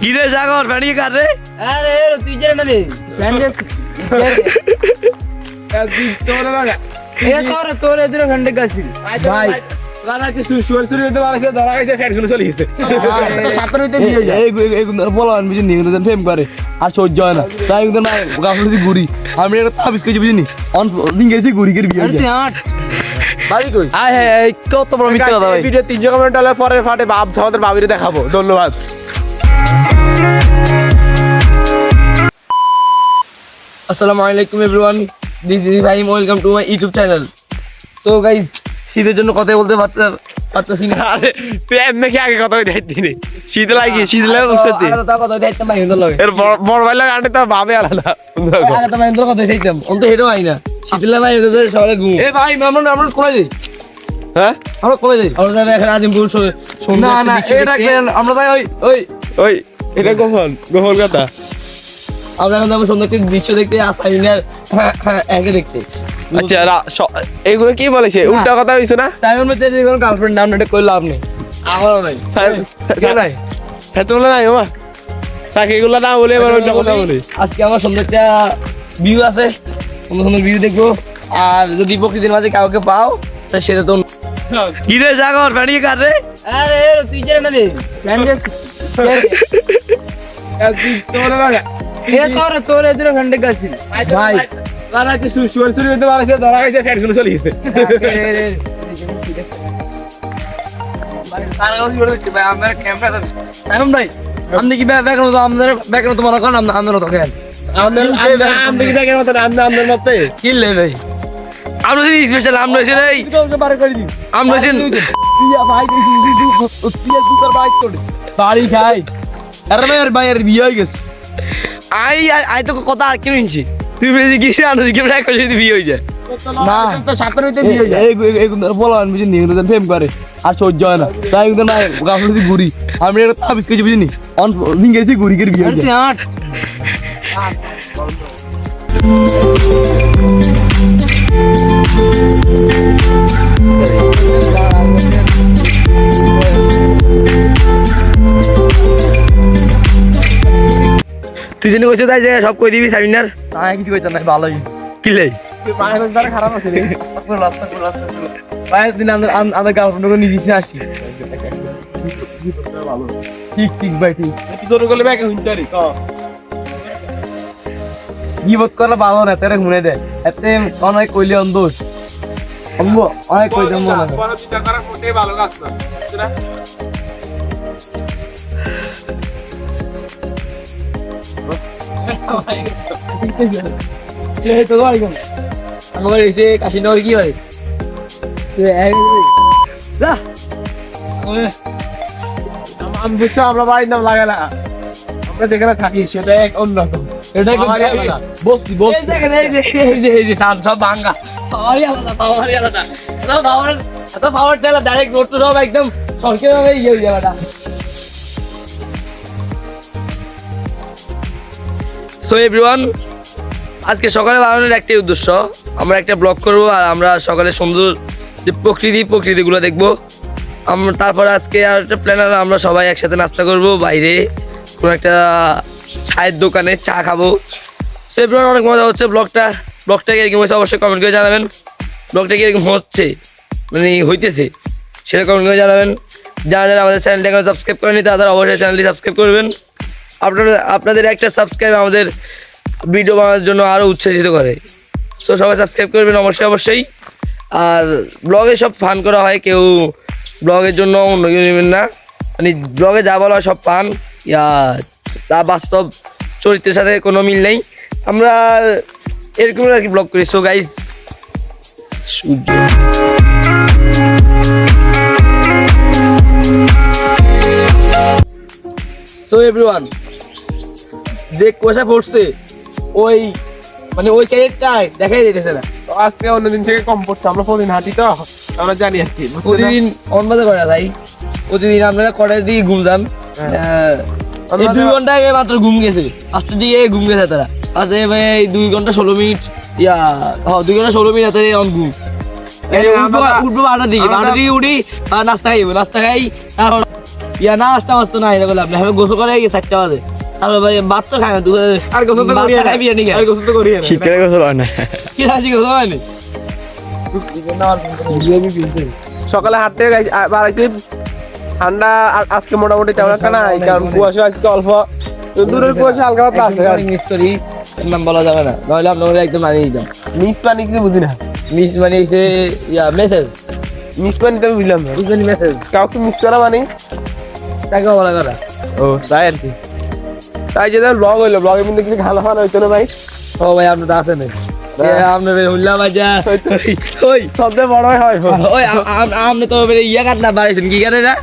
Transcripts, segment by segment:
কি রে সাগর ফ্যান কার রে? আরে এর তুই জেনে না দে ফ্যান দেস এ তোর তোর এদের ফ্যান গেছিল ভাই। হয়ে আর সহ্য হয় না। তাই না ঘুরি। আমি একটা তাবিজ কেজি বুঝিনি। গেছি ঘুরি করে বিয়ে হ্যাঁ কত বড় মিথ্যা কথা ভাই। ভিডিও তিনশো কমেন্ট হলে পরের ফাটে বাপ আমাদের বাবিরে দেখাবো। ধন্যবাদ। আসসালামু আলাইকুম everyone. This is ভাইম welcome to my YouTube channel তো গাইস শীতের জন্য কথাই বলতে পারতে পারতেছি না। আরে তুই এমনি কি আগে কথা দেখতি নি? শীত লাগে শীত লাগে সত্যি আগে তো কথা দেখতাম ভাই লগে। এর বড়- বড় ভাই লাগে আনতে তো ভাবে আলাদা। আগে তো ভাই কথা দেখতাম অন্ত হেডও হয় না। শীতের ভাই হিন্দর সবাই ঘুম। এ ভাই আমরা আমরা কোলে যাই? হ্যাঁ? আমরা কোলে যাই? আমরা যাই এখন আজিমপুর না না এটা আমরা যাই ওই ওই ওই এটা গোপন গোপন কথা। আমরা এখন যাব সুন্দর দৃশ্য দেখতে আসাইনার একে দেখতে। আচ্ছা স- কি বলেছে? উল্টা কথা হইছে না? সাইমন মধ্যে যে কোনো গার্লফ্রেন্ড নাম এটা কই লাভ নেই। আমারও নাই। নাই। হ্যাঁ তোমরা নাই ওমা তাকে এগুলো না বলে এবার উল্টা কথা বলি। আজকে আমার সুন্দর একটা ভিউ আছে। সুন্দর সুন্দর ভিউ দেখব। আর যদি প্রকৃতির মাঝে কাউকে পাও তা সেটা তো কি রে সাগর ফ্যানিয়ে কার রে। আরে তুই জেনে না এ তোর তোর এদের ফ্যান দেখ গেছিল ভাই। তারা কি সুর সুর পারছে ধরা গেছে ফ্যানগুলো চলে গেছে। বাড়ি খাই। আরে ভাই আর ভাই আর বিয়ে হয়ে গেছে। আই আই- তো কথা আর কেন নিচ্ছি তুই বেশি গেছি আনো দিকে প্রায় করে যদি বিয়ে হয়ে যায়। না। যায়। বলান বুঝিনি ফেম করে আর সহ্য হয় না। তাই কিন্তু না গাফলতি ঘুরি। আমি তাবিজ কেজি বুঝিনি। অন দিন গেছি ঘুরি করে বিয়ে হয়ে যায়। তুই জেনে কইছে তাই যে সব কই দিবি সাবিনার? না কিছু কইতাম না ভালোই। কিলে খারাপ আছে ভাই দিন আমাদের আমাদের গার্লফ্রেন্ডকে নিজে আসি। ঠিক ঠিক ভাই ঠিক। তুই তোর গলে ব্যাগে হুইন্টারি ক। গিবত করলে ভালো না তেরে ঘুরে দেয় এতে অনেক কইলে অন্দোষ অম্ব অনেক কই দেব মনে হয়। করা ভালো কাজ আমার এসে কাশিনগর কি হয় আমি বুঝছ আমরা বাড়ির নাম লাগাই না আমরা যেখানে থাকি সেটা এক অন্যরকম এটা। বস্তি বস্তি এই যে এই যে সান সব ভাঙ্গা পাওয়ারই আলাদা পাওয়ারই আলাদা পাওয়ার এত পাওয়ার ডাইরেক্ট রোড তো সব একদম সরকারি ভাবে ইয়ে হয়ে যাবে সো এভরিওয়ান আজকে সকালে বানানোর একটাই উদ্দেশ্য। আমরা একটা ব্লগ করব আর আমরা সকালে সুন্দর যে প্রকৃতি, প্রকৃতিগুলো দেখব। আমরা তারপরে আজকে আর একটা প্ল্যান হলো আমরা সবাই একসাথে নাস্তা করব, বাইরে কোনো একটা চায়ের দোকানে চা খাব। সো এভরিওয়ান অনেক মজা হচ্ছে ব্লগটা। ব্লগটা কীরকম হয়েছে অবশ্যই কমেন্ট করে জানাবেন। ব্লগটা কীরকম হচ্ছে? মানে হইতেছে? সেটা কমেন্ট করে জানাবেন। যারা যারা আমাদের চ্যানেলটা সাবস্ক্রাইব করেনি তারা অবশ্যই চ্যানেলটি সাবস্ক্রাইব করবেন। আপনাদের আপনাদের একটা সাবস্ক্রাইব আমাদের ভিডিও বানানোর জন্য আরও উৎসাহিত করে। সো সবাই সাবস্ক্রাইব করবেন অবশ্যই অবশ্যই। আর ব্লগে সব ফান করা হয়, কেউ ব্লগের জন্য অন্য কেউ নেবেন না। মানে ব্লগে যা বলা হয় সব পান ইয়া, তা বাস্তব চরিত্রের সাথে কোনো মিল নেই। আমরা এরকম আর কি ব্লগ করি। সো গাইস সূর্য। সো এভরিওয়ান যে কুয়াশা পড়ছে ওই মানে ওই সাইডটায় দেখাই যেতেছে না। তো আজকে অন্যদিন থেকে কম পড়ছে আমরা প্রতিদিন হাঁটি তো আমরা জানি আর কি? প্রতিদিন অন্বাদে করে ভাই প্রতিদিন আপনারা কটার দিকে ঘুম যান হ্যাঁ। এই দুই ঘণ্টা আগে মাত্র ঘুম গেছে পাঁচটার দিকে ঘুম গেছে তারা। আজকে ভাই দুই ঘণ্টা ষোলো মিনিট ইয়া হ দুই ঘণ্টা ষোলো মিনিট হাতে অন ঘুম। উঠবো আমরা- বারোটার দিকে আমরা- বারোটার দিকে উঠি আর নাস্তা খাইবো। নাস্তা খাই তারপর ইয়া না আসতে আসতে না এটা বলে আপনি গোসল করে চারটা বাজে। তারপর ভাই ভাত তো খায় না দুপুরে আর গোসল তো খায় বিরিয়ানি আর গোসল তো করিয়ে না শীতকালে গোসল হয় না। কি রাজি গোসল হয়নি সকালে হাঁটতে বাড়াইছি। ঠান্ডা আজকে মোটামুটি তেমন একটা নাই কারণ কুয়াশা আজকে অল্প। দূরের কুয়াশা হালকা পাতলা আছে মিস করি নাম বলা যাবে না। নাহলে আপনাদের একদম মানিয়ে দিতাম মিস পানি কিছু বুঝি না। মিস মানে হচ্ছে ইয়া মেসেজ মিস পানি তো বুঝলাম না। বুঝলেন মেসেজ কাউকে মিস করা মানে? তাকে বলা করা ও তাই আর কি। তাই যে ব্লগ হইল ব্লগের মধ্যে কিছু ভালো ফানা হইতো না ভাই। ও ভাই তো আপনার হয় ওই আম- আম- আপনি তো ইয়া কার্ড না বাড়াইছেন কি কার্ড এটা?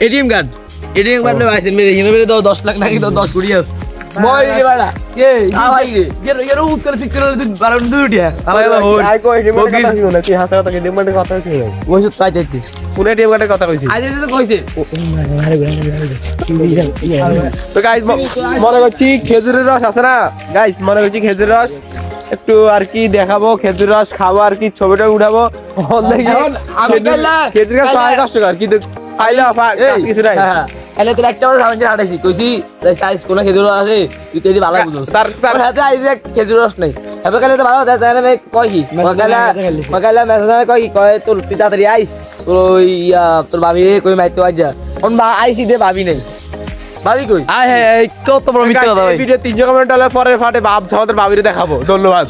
ATM card. এটিএম কার্ড না বাড়াইছেন মেরে হিনো দশ লাখ নাকি তো দশ কোটি আছে। মই রে বাড়া কে আওয়াই রে গের গের উত্তর সিক্তর দিন বারণ দুটিয়া আলাই আলাই হই আই কই ডিম কথা ছিল না তুই হাতে কথা ডিম কথা ছিল ওই সব তাই তাইতে কোন ডিম কথা কইছিস আজ তো কইছে তো গাইস মনে করছি খেজুরের রস আছে না গাইস মনে করছি খেজুরের রস একটু আর কি দেখাবো খেজুর রস খাব আর কি ছবিটা উঠাবো খেজুর- খেজুর গাছ কাইলা- পাওয়া কষ্টকর কিন্তু কিছু নাই এলে তোর একটা সামনে হাঁটাইছি কইছি সাইজ কোন খেজুর আছে তুই তো ভালো বুঝছ তার- তার- তার হাতে আই দেখ খেজুর রস নাই। হবে কালে তো ভালো তাই তাই আমি কই কি মকালা মকালা মেসেজ কই কি কয় তোর তুই তাড়াতাড়ি আইস তোর ওই তোর ভাবি কই মাইতো আজ যা। কোন বা আইসি দে ভাবি নাই। ভাবি কই? আয় হ্যাঁ কত বড় মিথ্যা কথা ভাই ভিডিও তিনশো কমেন্ট হলে পরে ফাটে বাপ আমাদের বাবিরে দেখাবো। ধন্যবাদ।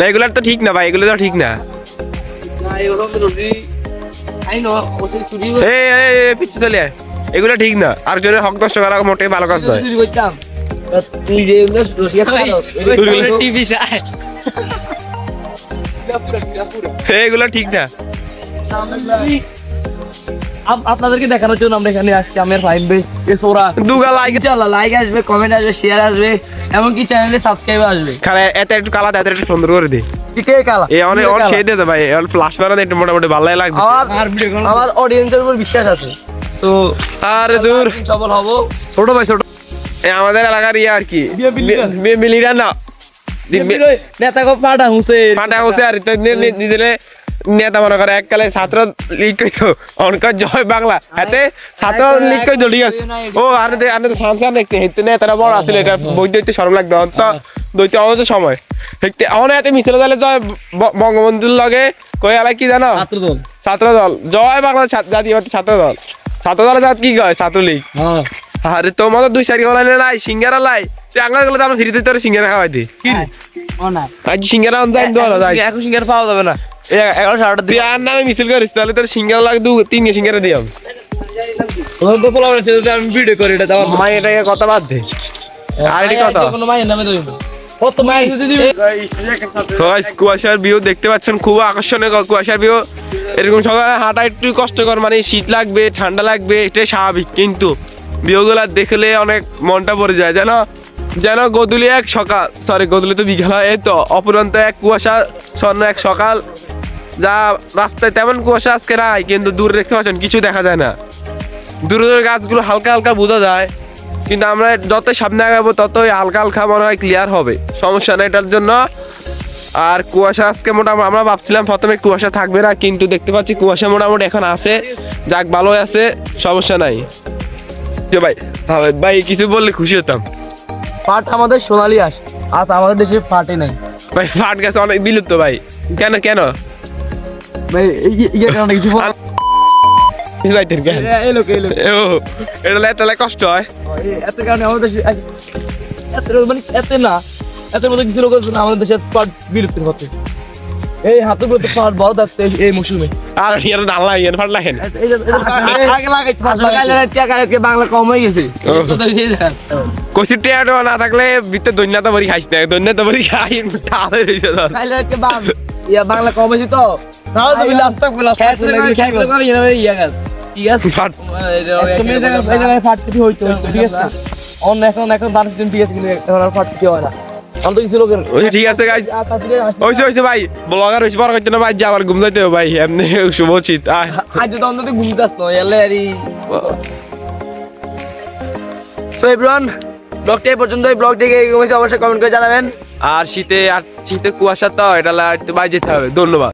না এগুলার তো ঠিক না ভাই এগুলো তো ঠিক না। এগুলো ঠিক না। আর জনের হক নষ্ট করা মোটে ভালো কাজ নয়। তুই যে এগুলো ঠিক না। আপনাদেরকে দেখানোর জন্য আমরা এখানে আসছি। আমের ফাইন ভাই এ সোরা। দুগা লাইক ইনশাআল্লাহ লাইক আসবে কমেন্ট আসবে শেয়ার আসবে এমনকি চ্যানেলে সাবস্ক্রাইব আসবে। খালে এত একটু কালা এত একটু সুন্দর করে দে। কি কে কালা? এই অনেক অনেক সেই দে ভাই অল ফ্লাশ মারা একটু মোটামুটি ভালোই লাগবে। আমার আমার অডিয়েন্সের উপর বিশ্বাস আছে। তো আরে দূর। সফল হব। ছোট ভাই ছোট এই আমাদের এলাকার ইয়ে আর কি। লিডার না। নেতা কো পাটা হুসেন। ফাটা হচ্ছে আর নিজেরে নেতা মনে করে এককালে ছাত্র লীগ কইতো অনকার জয় বাংলা। হাতে ছাত্র লীগ কই দলি আছে। ও আরে আরে সামসান দেখতে হেতে নেতারা বড় আছিল এটা বই দইতে শরম লাগবে অন্ত দইতে আমাদের সময়। দেখতে আমার হাতে মিছিল দলে জয় বঙ্গবন্ধুর লগে কই আলা কি জানো? ছাত্র দল ছাত্র দল জয় বাংলা ছাত্র- জাতীয় ছাত্র দল ছাত্র দলের জাত কি কয়? ছাত্রলীগ। হ্যাঁ। আরে তোমার তো দুই চারি গলা নাই সিঙ্গারা লাই। চাঙ্গা গেলে তো আমরা ফ্রিতে তোর সিঙ্গারা খাওয়াই দিই ও না আজ সিঙ্গারা অন যাই দোয়া যাই। এখন সিঙ্গার পাওয়া যাবে না। এগারো সাড়ে তুই আর নামে মিছিল করিস তাহলে তোর সিঙ্গারা লাগে দু তিন দিয়াম তো পোলা বলে আমি ভিডিও করি এটা দাও মাই এটাকে কথা বাদ দে। আর এটি কথা। কোনো মায়ের নামে দইব কত মায়ের যদি দিবি। Guys, কুয়াশার ভিউ দেখতে পাচ্ছেন খুব আকর্ষণীয় কুয়াশার ভিউ এরকম সকালে হাঁটা একটু কষ্টকর মানে শীত লাগবে ঠান্ডা লাগবে এটাই স্বাভাবিক। কিন্তু ভিউগুলা দেখলে অনেক মনটা পড়ে যায়। যেন যেন গদুলি এক সকাল সরি গদুলি তো বিকাল হয় এই তো অপুরন্ত এক কুয়াশা স্বর্ণ এক সকাল। যা রাস্তায় তেমন কুয়াশা আজকে নাই কিন্তু দূরে দেখতে পাচ্ছেন কিছু দেখা যায় না। দূরে দূরে গাছগুলো হালকা হালকা বোঝা যায় কিন্তু আমরা যত সামনে আগাবো ততই হালকা হালকা মনে হয় ক্লিয়ার হবে। সমস্যা নেই এটার জন্য। আর কুয়াশা আজকে মোটামুটি আমরা ভাবছিলাম প্রথমে কুয়াশা থাকবে না কিন্তু দেখতে পাচ্ছি কুয়াশা মোটামুটি এখন আছে। যাক ভালোই আছে সমস্যা নাই। ভাই ভাই- ভাই কিছু বললে খুশি হতাম। পাট আমাদের সোনালি আস আজ আমাদের দেশে পাটে নাই। ভাই ফাট গেছে অনেক বিলুপ্ত ভাই। কেন কেন? ভাই এই এই কারণে কিছু বল লাইটের কেন এই লোক এই লোক। ও এটা লাইট কষ্ট হয়। এত কারণে আমাদের দেশে এত মানে এত না। এত মধ্যে কিছু লোক আছে আমাদের দেশে পাট বিলুপ্তির পথে। এই হাতে বলতে পাট বড় থাকতে এই মৌসুমে। আর ইয়ার ডাল্লা ইয়ার ফাট লাগেন আগে লাগাইতে পাট লাগাইলে টাকা বাংলা কম হয়ে গেছে। কচি টেয়াটো না থাকলে ভিতরে দৈন্যতা বড়ি খাইস না। দৈন্যতা বড়ি খাই তাহলে ধর ইয়া বাংলা কম হয়েছে তো। নাও তো বিল আস্তাক বিল আস্তাক খাই করে করে ইয়া ইয়া গাছ ফাট তুমি জায়গায় ফাটকিটি হইতো ঠিক আছে? অন্য এখন এখন দান দিন ঠিক আছে কিন্তু এখন আর ফাটকিটি হয় না। অন্ত কিছু লোকের ওই ঠিক আছে গাইস ওইছে ওইছে ভাই ব্লগার বড় করতে না ভাই আবার ঘুম যাইতে ভাই এমনি শুভ উচিত আজ তো অন্তত ঘুমতে আসতো এলে আরি সো এভরিওয়ান ব্লগটা এই পর্যন্ত এই ব্লগটিকে অবশ্যই কমেন্ট করে জানাবেন। আর শীতে আর শীতে কুয়াশা তো এটা লা- একটু বাইরে যেতে হবে। ধন্যবাদ।